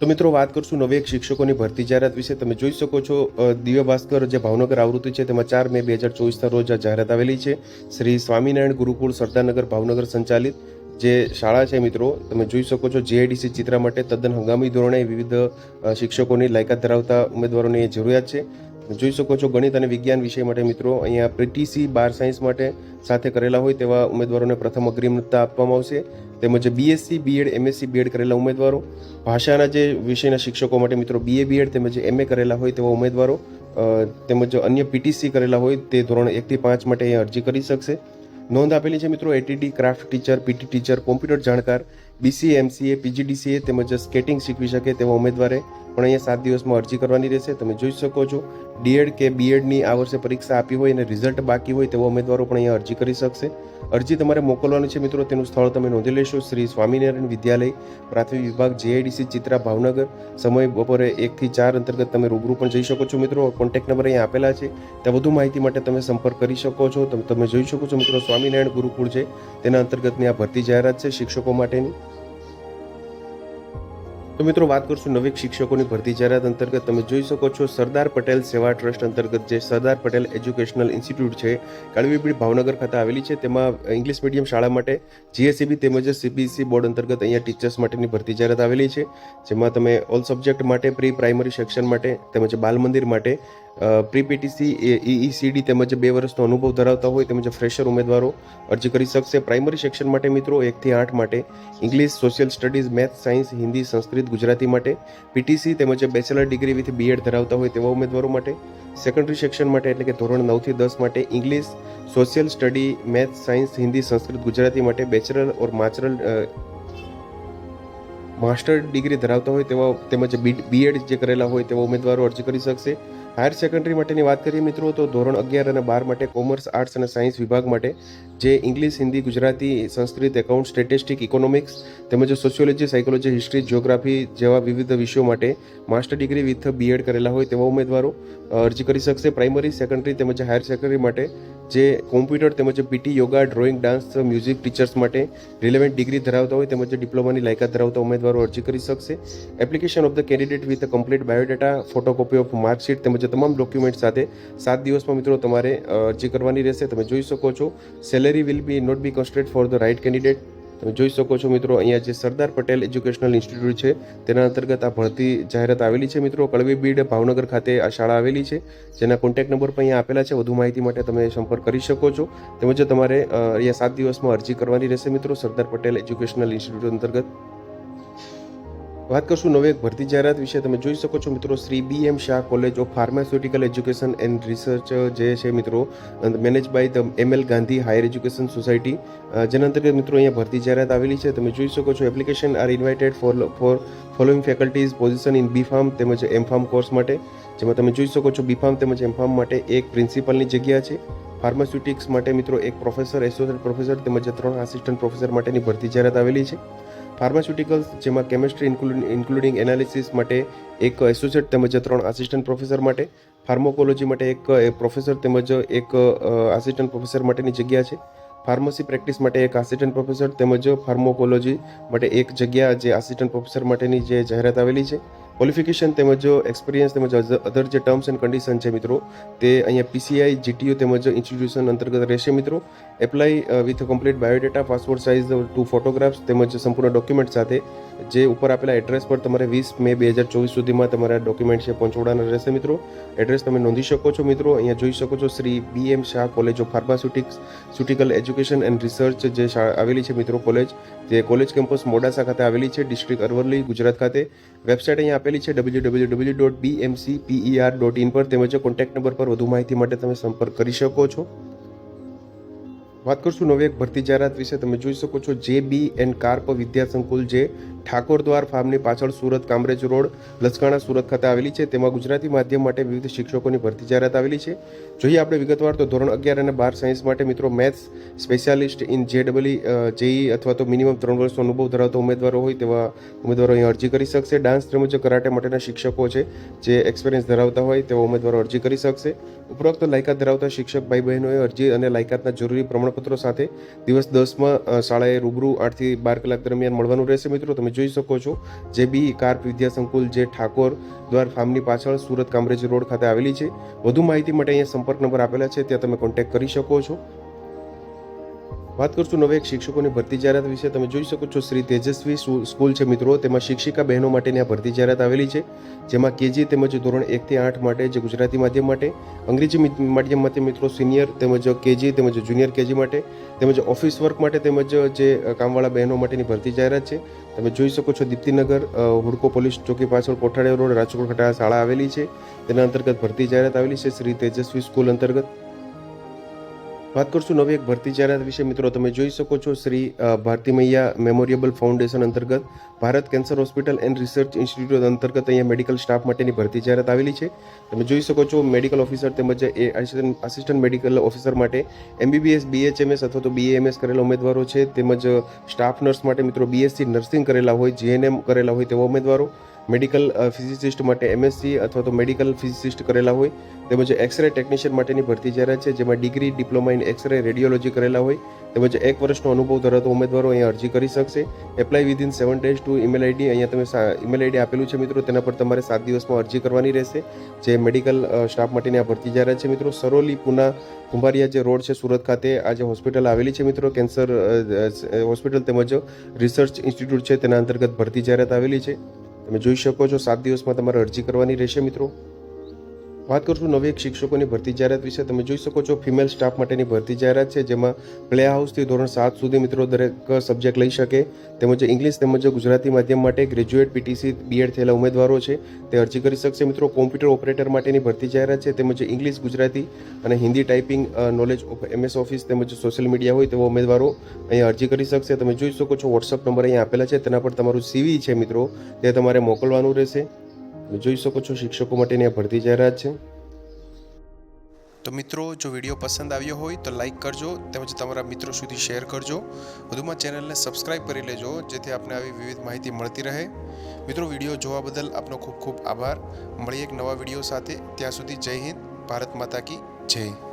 તો મિત્રો વાત કરશું નવી એક શિક્ષકોની ભરતી જાહેરાત વિશે. તમે જોઈ શકો છો દિવ્ય ભાસ્કર જે ભાવનગર આવૃત્તિ છે તેમાં ચાર મે બે હજાર ચોવીસના રોજ આ જાહેરાત આવેલી છે. શ્રી સ્વામિનારાયણ ગુરુકુળ સરદારનગર ભાવનગર સંચાલિત જે શાળા છે મિત્રો, તમે જોઈ શકો છો જીઆઈડીસી ચિત્રા માટે તદ્દન હંગામી ધોરણે વિવિધ શિક્ષકોની લાયકાત ધરાવતા ઉમેદવારોની જરૂરિયાત છે. જોઈ શકો છો ગણિત અને વિજ્ઞાન વિષય માટે મિત્રો અહીંયા પીટીસી બાર સાયન્સ માટે સાથે કરેલા હોય તેવા ઉમેદવારોને પ્રથમ અગ્રિમતા આપવામાં આવશે. તેમજ બીએસસી, બીએડ, એમએસસી, બીએડ કરેલા ઉમેદવારો. ભાષાના જે વિષયના શિક્ષકો માટે મિત્રો બીએ, બીએડ તેમજ એમએ કરેલા હોય તેવા ઉમેદવારો. તેમજ અન્ય પીટીસી કરેલા હોય તે ધોરણ એકથી પાંચ માટે અહીંયા અરજી કરી શકશે. નોંધ આપેલી છે મિત્રો ATD craft teacher, PT teacher, computer જાણકાર બીસીએ એમસીએ પીજીડીસીએ તેમજ સ્કેટિંગ શીખવી શકે તેવા ઉમેદવારે પણ અહીંયા સાત દિવસમાં અરજી કરવાની રહેશે. તમે જોઈ શકો છો, ડીએડ કે બીએડની આ વર્ષે પરીક્ષા આપી હોય અને રિઝલ્ટ બાકી હોય તેવા ઉમેદવારો પણ અહીંયા અરજી કરી શકશે. અરજી તમારે મોકલવાની છે મિત્રો, તેનું સ્થળ તમે નોંધી લેશો. શ્રી સ્વામિનારાયણ વિદ્યાલય, પ્રાથમિક વિભાગ, જેઆઈડીસી, ચિત્રા, ભાવનગર. સમય બપોરે એકથી ચાર અંતર્ગત તમે રૂબરૂ પણ જઈ શકો છો મિત્રો. કોન્ટેક્ટ નંબર અહીંયા આપેલા છે. ત્યાં વધુ માહિતી માટે તમે સંપર્ક કરી શકો છો. તમે જોઈ શકો છો મિત્રો, સ્વામિનારાયણ ગુરુકુળ છે. તેના અંતર્ગતની આ ભરતી જાહેરાત છે શિક્ષકો માટેની. તો મિત્રો વાત કરશું નવી શિક્ષકોની ભરતી જાહેરાત અંતર્ગત. તમે જોઈ શકો છો સરદાર પટેલ સેવા ટ્રસ્ટ અંતર્ગત જે સરદાર પટેલ એજ્યુકેશનલ ઇન્સ્ટિટ્યૂટ છે કાળવીપીડ ભાવનગર ખાતે આવેલી છે. તેમાં ઇંગ્લિશ મીડિયમ શાળા માટે જીએસસીબી તેમજ સીબીએસસી બોર્ડ અંતર્ગત અહીંયા ટીચર્સ માટેની ભરતી જાહેરાત આવેલી છે. જેમાં તમે ઓલ સબ્જેક્ટ માટે પ્રી પ્રાઇમરી સેક્શન માટે તેમજ બાલ મંદિર માટે પ્રી પીટીસી ઈઈસીડી તેમજ બે વર્ષનો અનુભવ ધરાવતા હોય તેમજ ફ્રેશર ઉમેદવારો અરજી કરી શકશે. પ્રાઇમરી સેક્શન માટે મિત્રો એકથી આઠ માટે English social studies math science Hindi Sanskrit Gujarati માટે પીટીસી તેમજ બેચલર ડિગ્રી વિથ બીએડ ધરાવતા હોય તેવા ઉમેદવારો માટે સેકન્ડરી સેક્શન માટે એટલે કે ધોરણ નવથી દસ માટે English social study math science Hindi Sanskrit Gujarati માટે બેચલર ઓર માચરલ માસ્ટર ડિગ્રી ધરાવતા હોય તેવા તેમજ બીએડ જે કરેલા હોય તેવા ઉમેદવારો અરજી કરી શકશે. હાયર સેકન્ડરી માટેની વાત કરીએ મિત્રો, તો ધોરણ અગિયાર અને બાર માટે કોમર્સ, આર્ટ્સ અને સાયન્સ વિભાગ માટે જે English, Hindi, Gujarati, Sanskrit, account, statistic, economics તેમજ સોશિયોલોજી, સાયકોલોજી, હિસ્ટ્રી, જિયોગ્રાફી જેવા વિવિધ વિષયો માટે માસ્ટર ડિગ્રી વિથ બીએડ કરેલા હોય તેવા ઉમેદવારો અરજી કરી શકશે. પ્રાઇમરી સેકન્ડરી તેમજ હાયર સેકન્ડરી માટે જે કોમ્પ્યુટર તેમજ PT yoga drawing dance music teachers માટે રિલેવન્ટ ડિગ્રી ધરાવતા હોય તેમજ ડિપ્લોમાની લાયકાત ધરાવતા ઉમેદવારો અરજી કરી શકશે. Application of the candidate with complete biodata photocopy of marksheet તેમજ તમામ ડોક્યુમેન્ટ સાથે સાત દિવસમાં મિત્રો તમારે અરજી કરવાની રહેશે. તમે જોઈ શકો છો. Salary will be not be constraint for the right candidate તમે જોઈ શકો છો મિત્રો, અહીંયા જે સરદાર પટેલ એજ્યુકેશનલ ઇન્સ્ટિટ્યૂટ છે, તેના અંતર્ગત આ ભરતી જાહેરાત આવેલી છે મિત્રો. કળવી બીડ ભાવનગર ખાતે આ શાળા આવેલી છે, જેના કોન્ટેક્ટ નંબર પણ અહીંયા આપેલા છે. વધુ માહિતી માટે તમે સંપર્ક કરી શકો છો. તેમજ તમારે અહીંયા સાત દિવસમાં અરજી કરવાની રહેશે મિત્રો, સરદાર પટેલ એજ્યુકેશનલ ઇન્સ્ટિટ્યૂટ અંતર્ગત. વાત કરશું નવી એક ભરતી જાહેરાત વિશે. તમે જોઈ શકો છો મિત્રો, Shri B M Shah college of pharmaceutical education and research જે છે મિત્રો manage by the M L Gandhi higher education society જેના અંતર્ગત મિત્રો અહીંયા ભરતી જાહેરાત આવેલી છે. તમે જોઈ શકો છો application are invited for for following faculties position in B pharm તેમજ એમ ફાર્મ કોર્સ માટે. જેમાં તમે જોઈ શકો છો બી ફાર્મ તેમજ એમ ફાર્મ માટે એક પ્રિન્સિપલની જગ્યા છે. ફાર્માસ્યુટિક્સ માટે મિત્રો એક પ્રોફેસર એસોસિએટ પ્રોફેસર તેમજ ત્રણ આસિસ્ટન્ટ પ્રોફેસર માટેની ભરતી જાહેરાત આવેલી છે. ફાર્માસ્યુટિકલ્સ, જેમાં કેમિસ્ટ્રી ઇન્ક્લુડિંગ એનાલિસિસ માટે એક એસોસિએટ તેમજ ત્રણ આસિસ્ટન્ટ પ્રોફેસર માટે, ફાર્મોકોલોજી માટે એક પ્રોફેસર તેમજ એક આસિસ્ટન્ટ પ્રોફેસર માટેની જગ્યા છે. ફાર્મસી પ્રેક્ટિસ માટે એક આસિસ્ટન્ટ પ્રોફેસર તેમજ ફાર્મોકોલોજી માટે એક જગ્યા જે આસિસ્ટન્ટ પ્રોફેસર માટેની જે જાહેરાત આવેલી છે. ક્વોલિફિકેશન તેમજ એક્સપિરિયન્સ તેમજ અધર જે ટર્મ્સ એન્ડ કન્ડિશન છે મિત્રો, તે અહીંયા પીસીઆઈ જીટીયુ તેમજ ઇન્સ્ટિટ્યુશન અંતર્ગત રહેશે મિત્રો. Apply with complete biodata passport size two photographs તેમજ સંપૂર્ણ ડોક્યુમેન્ટ સાથે જે ઉપર આપેલા એડ્રેસ પર તમારે વીસ મે બે હજાર ચોવીસ સુધીમાં તમારા ડોક્યુમેન્ટ છે પહોંચવાના રહેશે મિત્રો. એડ્રેસ તમે નોંધી શકો છો મિત્રો. અહીંયા જોઈ શકો છો Shri B M Shah college of pharmaceutics ceutical education and research જે આવેલી છે મિત્રો કોલેજ જે કોલેજ કેમ્પસ મોડાસા ખાતે આવેલી છે ડિસ્ટ્રિક્ટ અરવલ્લી, ગુજરાત ખાતે. વેબસાઇટ અહીંયા આપેલી છે W W W dot B MC PER dot in પર તેમજ કોન્ટેક્ટ નંબર પર વધુ માહિતી માટે તમે સંપર્ક કરી શકો છો. વાત કરશું નવી એક ભરતી જાહેરાત વિશે. તમે જોઈ શકો છો જે બી એન્ડ કાર્પ વિદ્યા સંકુલ જે ઠાકોર દ્વાર ફાર્મની પાછળ સુરત કામરેજ રોડ, લસકાણા સુરત ખાતે આવેલી છે. તેમાં ગુજરાતી માધ્યમ માટે વિવિધ શિક્ષકોની ભરતી જાહેરાત આવેલી છે. જોઈએ આપણે વિગતવાર તો ધોરણ અગિયાર અને બાર સાયન્સ માટે મિત્રો મેથ્સ સ્પેશિયાલિસ્ટ ઇન જે ડબલઈ જેઈ અથવા તો મિનિમમ ત્રણ વર્ષનો અનુભવ ધરાવતા ઉમેદવારો હોય તેવા ઉમેદવારો અહીં અરજી કરી શકશે. ડાન્સ તેમજ કરાટે માટેના શિક્ષકો છે જે એક્સપિરિયન્સ ધરાવતા હોય તેવા ઉમેદવારો અરજી કરી શકશે. ઉપરોક્ત લાયકાત ધરાવતા શિક્ષક ભાઈ બહેનોએ અરજી અને લાયકાતના જરૂરી પ્રમાણપત્રો સાથે દિવસ દસમાં શાળાએ રૂબરૂ આઠથી બાર કલાક દરમિયાન મળવાનું રહેશે. મિત્રો, તમે જોઈ શકો છો, જે બી કાર્પ, વિદ્યા સંકુલ, જે ઠાકોર દ્વાર ફાર્મની પાછળ સુરત કામરેજ રોડ ખાતે આવેલી છે. વધુ માહિતી માટે અહીંયા સંપર્ક નંબર આપેલા છે, ત્યાં તમે કોન્ટેક્ટ કરી શકો છો. વાત કરશું નવે એક શિક્ષકોની ભરતી જાહેરાત વિશે. તમે જોઈ શકો છો શ્રી તેજસ્વી સ્કૂલ છે મિત્રો. તેમાં શિક્ષિકા બહેનો માટેની આ ભરતી જાહેરાત આવેલી છે, જેમાં કેજી તેમજ ધોરણ એકથી આઠ માટે જે ગુજરાતી માધ્યમ માટે, અંગ્રેજી માધ્યમ માટે મિત્રો સિનિયર તેમજ કેજી તેમજ જુનિયર કેજી માટે, તેમજ ઓફિસ વર્ક માટે તેમજ જે કામવાળા બહેનો માટેની ભરતી જાહેરાત છે. તમે જોઈ શકો છો દીપ્તિનગર હુડકો પોલીસ ચોકી પાછળ કોઠાડી રોડ, રાજકોટ ખટાળા શાળા આવેલી છે. તેના અંતર્ગત ભરતી જાહેરાત આવેલી છે શ્રી તેજસ્વી સ્કૂલ અંતર્ગત. વાત કરશું નવી એક ભરતી જાહેરાત વિશે. મિત્રો, તમે જોઈ શકો છો શ્રી ભારતી મૈયા મેમોરિયેબલ ફાઉન્ડેશન અંતર્ગત Bharat cancer hospital and research institute અંતર્ગત અહીંયા મેડિકલ સ્ટાફ માટેની ભરતી જાહેરાત આવેલી છે. તમે જોઈ શકો છો મેડિકલ ઓફિસર તેમજ એ આસિસ્ટન્ટ મેડિકલ ઓફિસર માટે એમબીબીએસ, બીએચએમએસ અથવા તો બીએએમએસ કરેલા ઉમેદવારો છે તેમજ સ્ટાફ નર્સ માટે મિત્રો બીએસસી નર્સિંગ કરેલા હોય, જીએનએમ કરેલા હોય તેવા ઉમેદવારો. મેડિકલ ફિઝિસિસ્ટ માટે એમએસસી અથવા તો મેડિકલ ફિઝિસિસ્ટ કરેલા હોય, તેમજ એક્સરે ટેકનિશિયન માટેની ભરતી જાહેરાત છે, જેમાં degree diploma in X ray radiology કરેલા હોય, તેમજ એક વર્ષનો અનુભવ ધરાવતો ઉમેદવારો અહીંયા અરજી કરી શકશે. Apply within seven days to email ID અહીંયા તમે ઈમેલ આઈડી આપેલું છે મિત્રો, તેના પર તમારે સાત દિવસમાં અરજી કરવાની રહેશે. જે મેડિકલ સ્ટાફ માટેની આ ભરતી જાહેરાત છે મિત્રો, સરોલી પુના કુંભારિયા જે રોડ છે, સુરત ખાતે આ જે હોસ્પિટલ આવેલી છે મિત્રો, કેન્સર હોસ્પિટલ તેમજ રિસર્ચ ઇન્સ્ટિટ્યૂટ છે, તેના અંતર્ગત ભરતી જાહેરાત આવેલી છે. તમે જોઈ શકો છો સાત દિવસમાં તમારે અરજી કરવાની રહેશે મિત્રો. વાત કરશું નવી એક શિક્ષકોની ભરતી જાહેરાત વિશે. તમે જોઈ શકો છો ફિમેલ સ્ટાફ માટેની ભરતી જાહેરાત છે, જેમાં પ્લે હાઉસથી ધોરણ સાત સુધી મિત્રો દરેક સબ્જેક્ટ લઈ શકે. તેમજ ઇંગ્લિશ તેમજ ગુજરાતી માધ્યમ માટે ગ્રેજ્યુએટ પીટીસી બીએડ થયેલા ઉમેદવારો છે. તે અરજી કરી શકશે મિત્રો. કોમ્પ્યુટર ઓપરેટર માટેની ભરતી જાહેરાત છે, તેમજ ઇંગ્લિશ ગુજરાતી અને Hindi typing knowledge MS office તેમજ સોશિયલ મીડિયા હોય તેવા ઉમેદવારો અહીંયા અરજી કરી શકશે. તમે જોઈ શકો છો વોટ્સઅપ નંબર અહીંયા આપેલા છે. તેના પર તમારું સીવી છે મિત્રો. તે તમારે મોકલવાનું રહેશે. તમે જોઈ શકો છો શિક્ષકો માટેની આ ભરતી જાહેરાત છે. તો મિત્રો, જો વીડિયો પસંદ આવ્યો હોય તો લાઈક કરજો તેમજ તમારા મિત્રો સુધી શેર કરજો. વધુમાં ચેનલને સબસ્ક્રાઇબ કરી લેજો જેથી આપને આવી વિવિધ માહિતી મળતી રહે. મિત્રો, વીડિયો જોવા બદલ આપનો ખૂબ ખૂબ આભાર. મળીએ એક નવા વીડિયો સાથે. ત્યાં સુધી જય હિન્દ, ભારત માતા કી જય.